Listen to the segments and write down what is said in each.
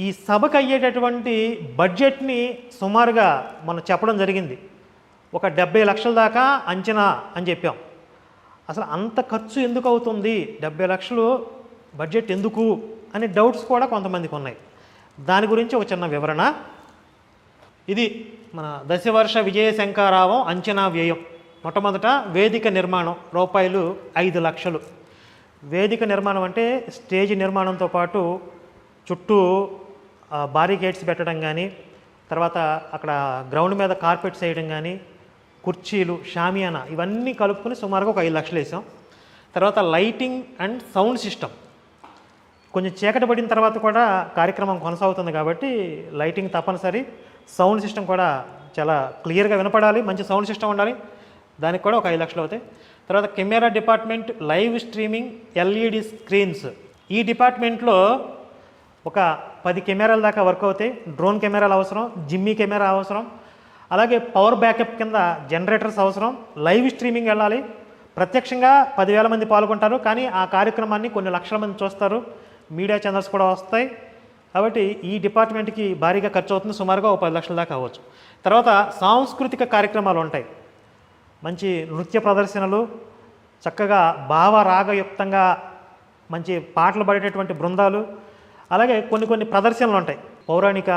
ఈ సభకు అయ్యేటటువంటి బడ్జెట్ని సుమారుగా మనం చెప్పడం జరిగింది. ఒక డెబ్బై లక్షల దాకా అంచనా అని చెప్పాం. అసలు అంత ఖర్చు ఎందుకు అవుతుంది? డెబ్బై లక్షలు బడ్జెట్ ఎందుకు? అనే డౌట్స్ కూడా కొంతమందికి ఉన్నాయి. దాని గురించి ఒక చిన్న వివరణ. ఇది మన దశవర్ష విజయశంకారావం అంచనా వ్యయం. మొట్టమొదట వేదిక నిర్మాణం రూపాయలు ఐదు లక్షలు. వేదిక నిర్మాణం అంటే స్టేజ్ నిర్మాణంతో పాటు చుట్టూ బారికేడ్స్ పెట్టడం కానీ తర్వాత అక్కడ గ్రౌండ్ మీద కార్పెట్స్ వేయడం కానీ కుర్చీలు షామియానా ఇవన్నీ కలుపుకొని సుమారుగా ఒక ఐదు లక్షలు వేసాం. తర్వాత లైటింగ్ అండ్ సౌండ్ సిస్టమ్. కొంచెం చీకటి పడిన తర్వాత కూడా కార్యక్రమం కొనసాగుతుంది కాబట్టి లైటింగ్ తప్పనిసరి. సౌండ్ సిస్టమ్ కూడా చాలా క్లియర్గా వినపడాలి మంచి సౌండ్ సిస్టమ్ ఉండాలి. దానికి కూడా ఒక ఐదు లక్షలు అవుతాయి. తర్వాత camera department live streaming LED screens. ఈ డిపార్ట్మెంట్లో ఒక పది కెమెరాల దాకా వర్క్ అవుతాయి. డ్రోన్ కెమెరాలు అవసరం జిమ్మీ కెమెరా అవసరం అలాగే పవర్ బ్యాకప్ కింద జనరేటర్స్ అవసరం లైవ్ స్ట్రీమింగ్ వెళ్ళాలి. ప్రత్యక్షంగా పదివేల మంది పాల్గొంటారు కానీ ఆ కార్యక్రమాన్ని కొన్ని లక్షల మంది చూస్తారు. మీడియా ఛానల్స్ కూడా వస్తాయి. కాబట్టి ఈ డిపార్ట్మెంట్కి భారీగా ఖర్చు అవుతుంది. సుమారుగా ఒక పది లక్షల దాకా అవ్వచ్చు. తర్వాత సాంస్కృతిక కార్యక్రమాలు ఉంటాయి. మంచి నృత్య ప్రదర్శనలు చక్కగా భావరాగయుక్తంగా మంచి పాటలు పడేటటువంటి బృందాలు అలాగే కొన్ని కొన్ని ప్రదర్శనలు ఉంటాయి. పౌరాణిక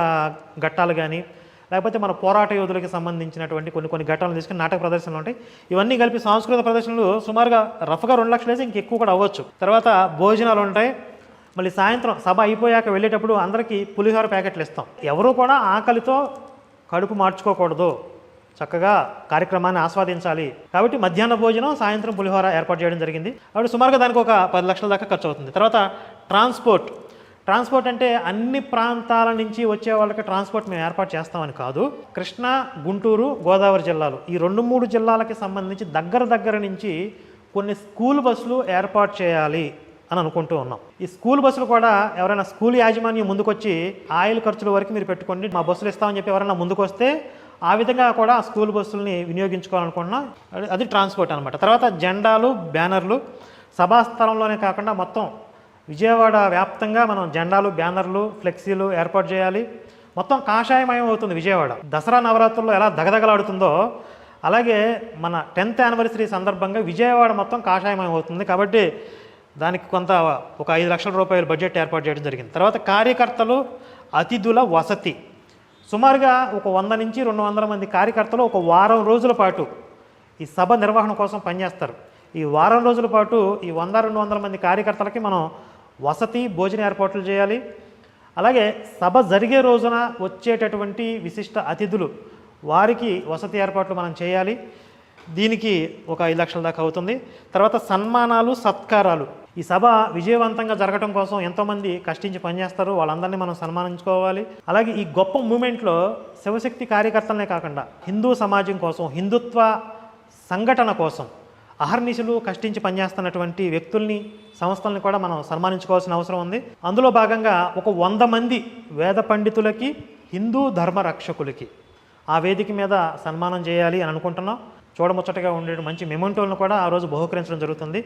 ఘట్టాలు కానీ లేకపోతే మన పోరాట యోధులకి సంబంధించినటువంటి కొన్ని కొన్ని ఘట్టాలు తీసుకుని నాటక ప్రదర్శనలు ఉంటాయి. ఇవన్నీ కలిపి సాంస్కృతిక ప్రదర్శనలు సుమారుగా రఫ్గా రెండు లక్షలు వేసి ఇంకెక్కువ కూడా అవ్వచ్చు. తర్వాత భోజనాలు ఉంటాయి. మళ్ళీ సాయంత్రం సభ అయిపోయాక వెళ్ళేటప్పుడు అందరికీ పులిహోర ప్యాకెట్లు ఇస్తాం. ఎవరు కూడా ఆకలితో కడుపు మార్చుకోకూడదు. చక్కగా కార్యక్రమాన్ని ఆస్వాదించాలి. కాబట్టి మధ్యాహ్న భోజనం సాయంత్రం పులిహోర ఏర్పాటు చేయడం జరిగింది. కాబట్టి సుమారుగా దానికి ఒక పది లక్షల దాకా ఖర్చు అవుతుంది. తర్వాత ట్రాన్స్పోర్ట్. ట్రాన్స్పోర్ట్ అంటే అన్ని ప్రాంతాల నుంచి వచ్చే వాళ్ళకి ట్రాన్స్పోర్ట్ మేము ఏర్పాటు చేస్తామని కాదు. కృష్ణా గుంటూరు గోదావరి జిల్లాలు. ఈ రెండు మూడు జిల్లాలకి సంబంధించి దగ్గర దగ్గర నుంచి కొన్ని స్కూల్ బస్సులు ఏర్పాటు చేయాలి అని అనుకుంటూ ఉన్నాం. ఈ స్కూల్ బస్సులు కూడా ఎవరైనా స్కూల్ యాజమాన్యం ముందుకొచ్చి ఆయిల్ ఖర్చుల వరకు మీరు పెట్టుకోండి మా బస్సులు ఇస్తామని చెప్పి ఎవరైనా ముందుకొస్తే ఆ విధంగా కూడా ఆ స్కూల్ బస్సుల్ని వినియోగించుకోవాలనుకుంటున్నాం. అది- అది ట్రాన్స్పోర్ట్ అనమాట తర్వాత జెండాలు బ్యానర్లు సభాస్థలంలోనే కాకుండా మొత్తం విజయవాడ వ్యాప్తంగా మనం జెండాలు బ్యానర్లు ఫ్లెక్సీలు ఏర్పాటు చేయాలి. మొత్తం కాషాయమయం అవుతుంది విజయవాడ. దసరా నవరాత్రుల్లో ఎలా దగదగలాడుతుందో అలాగే మన టెన్త్ యానివర్సరీ సందర్భంగా విజయవాడ మొత్తం కాషాయమయం అవుతుంది. కాబట్టి దానికి కొంత ఒక ఐదు లక్షల రూపాయల బడ్జెట్ ఏర్పాటు చేయడం జరిగింది. తర్వాత కార్యకర్తలు అతిథుల వసతి. సుమారుగా ఒక వంద నుంచి రెండు వందల మంది కార్యకర్తలు ఒక వారం రోజుల పాటు ఈ సభ నిర్వహణ కోసం పనిచేస్తారు. ఈ వారం రోజుల పాటు ఈ వంద రెండు వందల మంది కార్యకర్తలకి మనం వసతి భోజన ఏర్పాట్లు చేయాలి. అలాగే సభ జరిగే రోజున వచ్చేటటువంటి విశిష్ట అతిథులు వారికి వసతి ఏర్పాట్లు మనం చేయాలి. దీనికి ఒక ఐదు లక్షల దాకా అవుతుంది. తర్వాత సన్మానాలు సత్కారాలు. ఈ సభ విజయవంతంగా జరగడం కోసం ఎంతోమంది కష్టించి పనిచేస్తారు వాళ్ళందరినీ మనం సన్మానించుకోవాలి. అలాగే ఈ గొప్ప మూమెంట్లో శివశక్తి కార్యకర్తలనే కాకుండా హిందూ సమాజం కోసం హిందుత్వ సంఘటన కోసం అహర్నిశలు కష్టించి పనిచేస్తున్నటువంటి వ్యక్తుల్ని సంస్థల్ని కూడా మనం సన్మానించుకోవాల్సిన అవసరం ఉంది. అందులో భాగంగా ఒక వంద మంది వేద పండితులకి హిందూ ధర్మ రక్షకులకి ఆ వేదిక మీద సన్మానం చేయాలి అని అనుకుంటున్నాం. చూడముచ్చటగా ఉండే మంచి మెమెంటోలను కూడా ఆ రోజు బహుకరించడం జరుగుతుంది.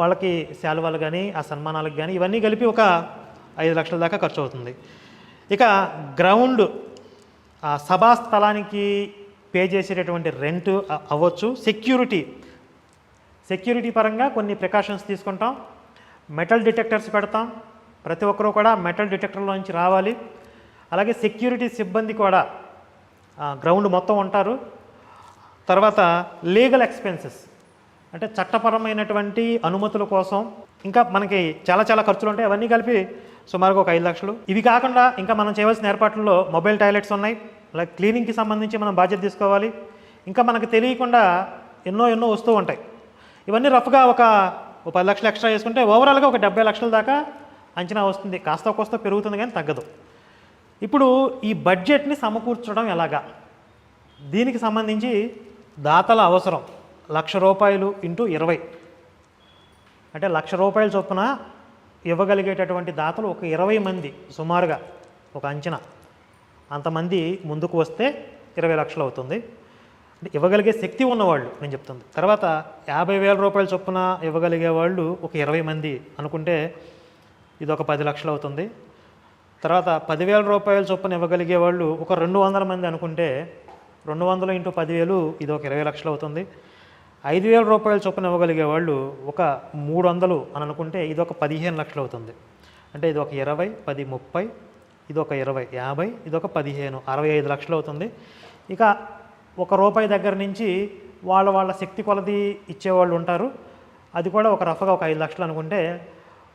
వాళ్ళకి శాలువాలు కానీ ఆ సన్మానాలకు కానీ ఇవన్నీ కలిపి ఒక ఐదు లక్షల దాకా ఖర్చు అవుతుంది. ఇక గ్రౌండ్ సభా స్థలానికి పే చేసేటటువంటి రెంట్ అవ్వచ్చు. సెక్యూరిటీ సెక్యూరిటీ పరంగా కొన్ని ప్రికాషన్స్ తీసుకుంటాం. మెటల్ డిటెక్టర్స్ పెడతాం. ప్రతి ఒక్కరూ కూడా మెటల్ డిటెక్టర్లో నుంచి రావాలి. అలాగే సెక్యూరిటీ సిబ్బంది కూడా గ్రౌండ్ మొత్తం ఉంటారు. తర్వాత లీగల్ ఎక్స్పెన్సెస్ అంటే చట్టపరమైనటువంటి అనుమతుల కోసం. ఇంకా మనకి చాలా చాలా ఖర్చులు ఉంటాయి. అవన్నీ కలిపి సుమారుగా ఒక ఐదు లక్షలు. ఇవి కాకుండా ఇంకా మనం చేయవలసిన ఏర్పాట్లలో మొబైల్ టాయిలెట్స్ ఉన్నాయి. అలాగే క్లీనింగ్కి సంబంధించి మనం బాధ్యత తీసుకోవాలి. ఇంకా మనకు తెలియకుండా ఎన్నో ఎన్నో వస్తూ ఉంటాయి. ఇవన్నీ రఫ్గా ఒక ఒక పది లక్షలు ఎక్స్ట్రా చేసుకుంటే ఓవరాల్గా ఒక డెబ్బై లక్షల దాకా అంచనా వస్తుంది. కాస్త కోస్త పెరుగుతుంది కానీ తగ్గదు. ఇప్పుడు ఈ బడ్జెట్ని సమకూర్చడం ఎలాగా? దీనికి సంబంధించి దాతల అవసరం. లక్ష రూపాయలు ఇంటూ ఇరవై. అంటే లక్ష రూపాయల చొప్పున ఇవ్వగలిగేటటువంటి దాతలు ఒక ఇరవై మంది సుమారుగా ఒక అంచనా. అంతమంది ముందుకు వస్తే ఇరవై లక్షలు అవుతుంది. అంటే ఇవ్వగలిగే శక్తి ఉన్నవాళ్ళు నేను చెప్తుంది. తర్వాత యాభై వేల రూపాయల చొప్పున ఇవ్వగలిగే వాళ్ళు ఒక ఇరవై మంది అనుకుంటే ఇది ఒక పది లక్షలు అవుతుంది. తర్వాత పదివేల రూపాయల చొప్పున ఇవ్వగలిగే వాళ్ళు ఒక రెండు వందల మంది అనుకుంటే రెండు వందలు ఇంటూ పదివేలు ఇది ఒక ఇరవై లక్షలు అవుతుంది. ఐదు వేల రూపాయల చొప్పున ఇవ్వగలిగే వాళ్ళు ఒక మూడు వందలు అని అనుకుంటే ఇది ఒక పదిహేను లక్షలు అవుతుంది. అంటే ఇది ఒక ఇరవై పది ముప్పై ఇది ఒక ఇరవై యాభై ఇది ఒక పదిహేను అరవై ఐదు లక్షలు అవుతుంది. ఇక ఒక రూపాయి దగ్గర నుంచి వాళ్ళ వాళ్ళ శక్తి కొలది ఇచ్చేవాళ్ళు ఉంటారు. అది కూడా ఒక రఫ్గా ఒక ఐదు లక్షలు అనుకుంటే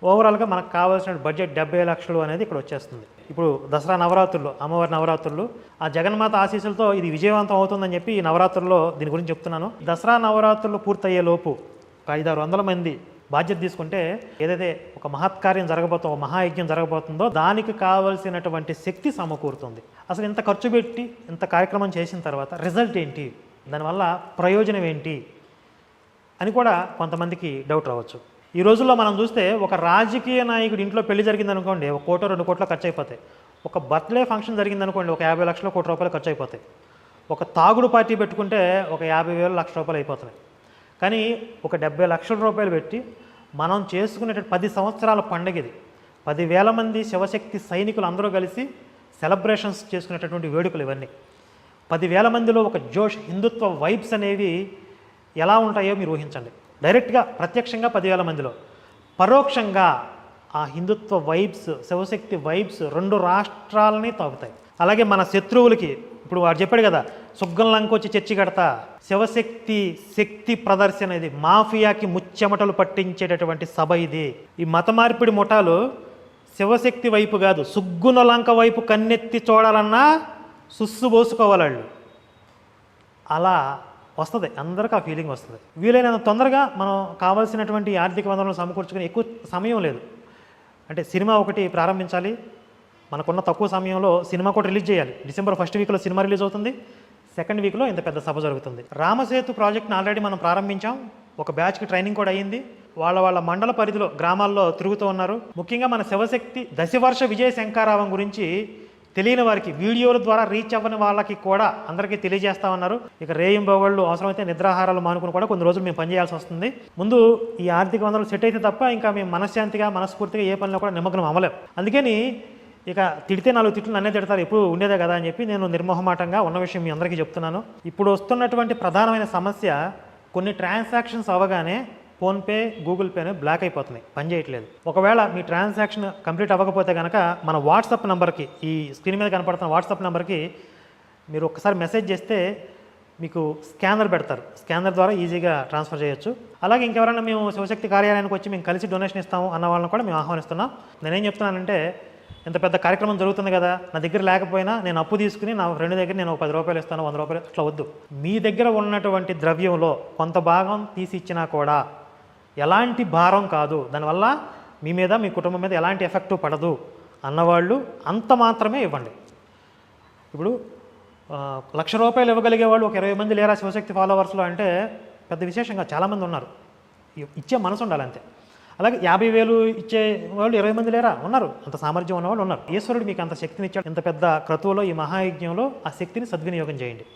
ఓవరాల్గా మనకు కావాల్సిన బడ్జెట్ డెబ్బై లక్షలు అనేది ఇక్కడ వచ్చేస్తుంది. ఇప్పుడు దసరా నవరాత్రులు అమ్మవారి నవరాత్రులు ఆ జగన్మాత ఆశీస్సులతో ఇది విజయవంతం అవుతుందని చెప్పి ఈ నవరాత్రుల్లో దీని గురించి చెప్తున్నాను. దసరా నవరాత్రులు పూర్తయ్యే లోపు ఒక ఐదారు వందల మంది బాధ్యత తీసుకుంటే ఏదైతే ఒక మహత్కార్యం జరగబోతుందో ఒక మహాయజ్ఞం జరగబోతుందో దానికి కావలసినటువంటి శక్తి సమకూరుతుంది. అసలు ఇంత ఖర్చు పెట్టి ఇంత కార్యక్రమం చేసిన తర్వాత రిజల్ట్ ఏంటి? దానివల్ల ప్రయోజనం ఏంటి? అని కూడా కొంతమందికి డౌట్ రావచ్చు. ఈ రోజుల్లో మనం చూస్తే ఒక రాజకీయ నాయకుడి ఇంట్లో పెళ్ళి జరిగిందనుకోండి ఒక కోట రెండు కోట్ల ఖర్చు అయిపోతాయి ఒక బర్త్డే ఫంక్షన్ జరిగిందనుకోండి ఒక యాభై లక్షల కోటి రూపాయలు ఖర్చు అయిపోతాయి ఒక తాగుడు పార్టీ పెట్టుకుంటే ఒక యాభై వేల లక్ష రూపాయలు అయిపోతున్నాయి. కానీ ఒక డెబ్బై లక్షల రూపాయలు పెట్టి మనం చేసుకునే పది సంవత్సరాల పండగ ఇది. పదివేల మంది శివశక్తి సైనికులు అందరూ కలిసి సెలబ్రేషన్స్ చేసుకునేటటువంటి వేడుకలు ఇవన్నీ. పదివేల మందిలో ఒక జోష్ హిందుత్వ వైబ్స్ అనేవి ఎలా ఉంటాయో మీరు ఊహించండి. డైరెక్ట్గా ప్రత్యక్షంగా పదివేల మందిలో. పరోక్షంగా ఆ హిందుత్వ వైబ్స్ శివశక్తి వైబ్స్ రెండు రాష్ట్రాలని తాగుతాయి అలాగే మన శత్రువులకి ఇప్పుడు వాడు చెప్పాడు కదా సుగ్గం లంకొచ్చి చర్చి కడతా. శివశక్తి శక్తి ప్రదర్శన ఇది. మాఫియాకి ముచ్చెమటలు పట్టించేటటువంటి సభ ఇది. ఈ మత మార్పిడి ముఠాలు శివశక్తి వైపు కాదు సుగ్గున లంక వైపు కన్నెత్తి చూడాలన్నా సుస్సు పోసుకోవాలి వాళ్ళు అలా వస్తుంది. అందరికీ ఆ ఫీలింగ్ వస్తుంది. వీలైనంత తొందరగా మనం కావాల్సినటువంటి ఆర్థిక వనరులను సమకూర్చుకుని ఎక్కువ సమయం లేదు. అంటే సినిమా ఒకటి ప్రారంభించాలి. మనకున్న తక్కువ సమయంలో సినిమా కూడా రిలీజ్ చేయాలి. డిసెంబర్ ఫస్ట్ వీక్లో సినిమా రిలీజ్ అవుతుంది. సెకండ్ వీక్లో ఇంత పెద్ద సభ జరుగుతుంది. రామసేతు ప్రాజెక్ట్ని ఆల్రెడీ మనం ప్రారంభించాం. ఒక బ్యాచ్కి ట్రైనింగ్ కూడా అయ్యింది వాళ్ళ వాళ్ళ మండల పరిధిలో గ్రామాల్లో తిరుగుతూ ఉన్నారు. ముఖ్యంగా మన శివశక్తి దశవర్ష విజయ శంకారావం గురించి తెలియని వారికి వీడియోల ద్వారా రీచ్ అవ్వని వాళ్ళకి కూడా అందరికీ తెలియజేస్తా ఉన్నారు. ఇక రేయింబోగళ్ళు అవసరమైతే నిద్రాహారాలు మానుకుని కూడా కొన్ని రోజులు మేము పనిచేయాల్సి వస్తుంది. ముందు ఈ ఆర్థిక వనరులు సెట్ అయితే తప్ప ఇంకా మేము మనశ్శాంతిగా మనస్ఫూర్తిగా ఏ పనిలో కూడా నిమగ్నం అవ్వలేం. అందుకని ఇక తిడితే నాలుగు తిట్లు నన్నే తిడతారు ఎప్పుడు ఉండేదే కదా అని చెప్పి నేను నిర్మోహమాటంగా ఉన్న విషయం మీ అందరికీ చెప్తున్నాను. ఇప్పుడు వస్తున్నటువంటి ప్రధానమైన సమస్య కొన్ని ట్రాన్సాక్షన్స్ అవ్వగానే ఫోన్పే గూగుల్ పేనే బ్లాక్ అయిపోతున్నాయి పని చేయట్లేదు. ఒకవేళ మీ ట్రాన్సాక్షన్ కంప్లీట్ అవ్వకపోతే కనుక మన వాట్సాప్ నెంబర్కి ఈ స్క్రీన్ మీద కనపడుతున్న వాట్సాప్ నెంబర్కి మీరు ఒక్కసారి మెసేజ్ చేస్తే మీకు స్కానర్ పెడతారు. స్కానర్ ద్వారా ఈజీగా ట్రాన్స్ఫర్ చేయొచ్చు. అలాగే ఇంకెవరైనా మేము శివశక్తి కార్యాలయానికి వచ్చి మేము కలిసి డొనేషన్ ఇస్తాము అన్న వాళ్ళని కూడా మేము ఆహ్వానిస్తున్నాం. నేనేం చెప్తున్నానంటే ఇంత పెద్ద కార్యక్రమం జరుగుతుంది కదా నా దగ్గర లేకపోయినా నేను అప్పు తీసుకుని నా ఫ్రెండ్ దగ్గర నేను ఒక పది రూపాయలు ఇస్తాను వంద రూపాయలు అట్లా వద్దు. మీ దగ్గర ఉన్నటువంటి ద్రవ్యంలో కొంత భాగం తీసి ఇచ్చినా కూడా ఎలాంటి భారం కాదు. దానివల్ల మీ మీద మీ కుటుంబం మీద ఎలాంటి ఎఫెక్ట్ పడదు అన్నవాళ్ళు అంత మాత్రమే ఇవ్వండి. ఇప్పుడు లక్ష రూపాయలు ఇవ్వగలిగే వాళ్ళు ఒక ఇరవై మంది లేరా శివశక్తి ఫాలోవర్స్లో అంటే పెద్ద విశేషంగా చాలామంది ఉన్నారు. ఇచ్చే మనసు ఉండాలంతే. అలాగే యాభై వేలు ఇచ్చే వాళ్ళు ఇరవై మంది లేరా? ఉన్నారు. అంత సామర్థ్యం ఉన్నవాళ్ళు ఉన్నారు. ఈశ్వరుడు మీకు అంత శక్తిని ఇచ్చాడు ఇంత పెద్ద క్రతువులో ఈ మహాయజ్ఞంలో ఆ శక్తిని సద్వినియోగం చేయండి.